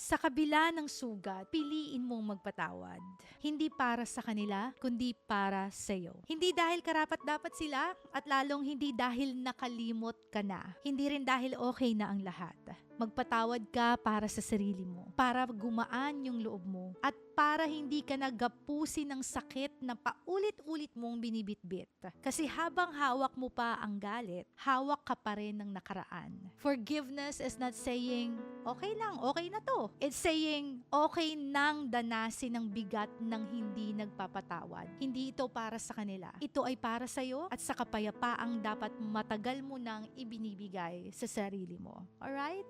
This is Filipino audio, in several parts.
Sa kabila ng sugat, piliin mong magpatawad. Hindi para sa kanila, kundi para sa iyo. Hindi dahil karapat dapat sila at lalong hindi dahil nakalimot ka na. Hindi rin dahil okay na ang lahat. Magpatawad ka para sa sarili mo, para gumaan yung loob mo, at para hindi ka nagapusin ng sakit na paulit-ulit mong binibitbit. Kasi habang hawak mo pa ang galit, hawak ka pa rin ng nakaraan. Forgiveness is not saying, okay lang, okay na to. It's saying, okay nang danasin ng bigat ng hindi nagpapatawad. Hindi ito para sa kanila. Ito ay para sa iyo at sa kapayapaang dapat matagal mo nang ibinibigay sa sarili mo. Alright?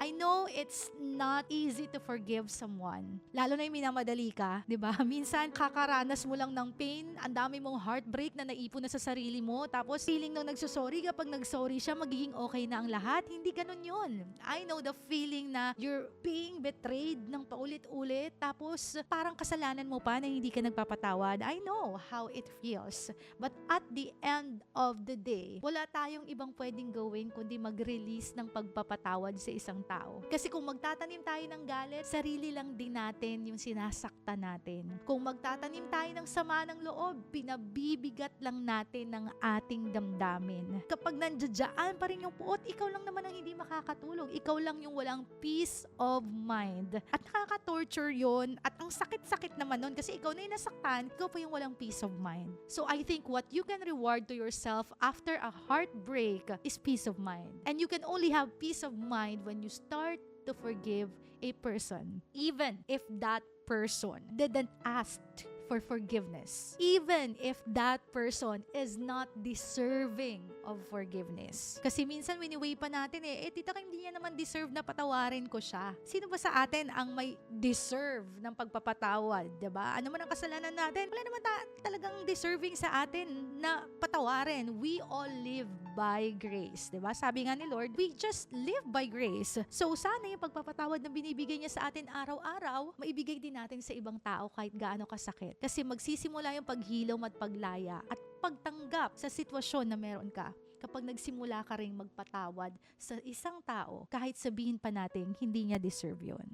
I know it's not easy to forgive someone. Lalo na yung minamadali ka, di ba? Minsan, kakaranas mo lang ng pain, ang dami mong heartbreak na naipon na sa sarili mo, tapos feeling nung nagsusorry ka, pag nagsorry siya, magiging okay na ang lahat. Hindi ganun yun. I know the feeling na you're being betrayed ng paulit-ulit, tapos parang kasalanan mo pa na hindi ka nagpapatawad. I know how it feels. But at the end of the day, wala tayong ibang pwedeng gawin kundi mag-release ng pagpapatawad sa isang tao. Kasi kung magtatanim tayo ng galit, sarili lang din natin yung sinasaktan natin. Kung magtatanim tayo ng sama ng loob, pinabibigat lang natin ng ating damdamin. Kapag nandiyadyaan pa rin yung puot, ikaw lang naman ang hindi makakatulog. Ikaw lang yung walang peace of mind. At nakaka-torture yon at ang sakit-sakit naman nun kasi ikaw na yung nasaktan, ikaw pa yung walang peace of mind. So I think what you can reward to yourself after a heartbreak is peace of mind. And you can only have peace of mind when you start to forgive a person, even if that person didn't ask for forgiveness. Even if that person is not deserving of forgiveness. Kasi minsan winiweigh pa natin eh, eh tita hindi niya naman deserve na patawarin ko siya. Sino ba sa atin ang may deserve ng pagpapatawad, 'di ba? Ano man ang kasalanan natin, wala naman ta- talagang deserving sa atin na patawarin. We all live by grace, 'di ba? Sabi nga ni Lord, we just live by grace. So sana yung pagpapatawad na binibigay niya sa atin araw-araw, maibigay din natin sa ibang tao kahit gaano kasakit. Kasi magsisimula yung paghilom at paglaya at pagtanggap sa sitwasyon na meron ka kapag nagsimula ka ring magpatawad sa isang tao kahit sabihin pa natin hindi niya deserve yon.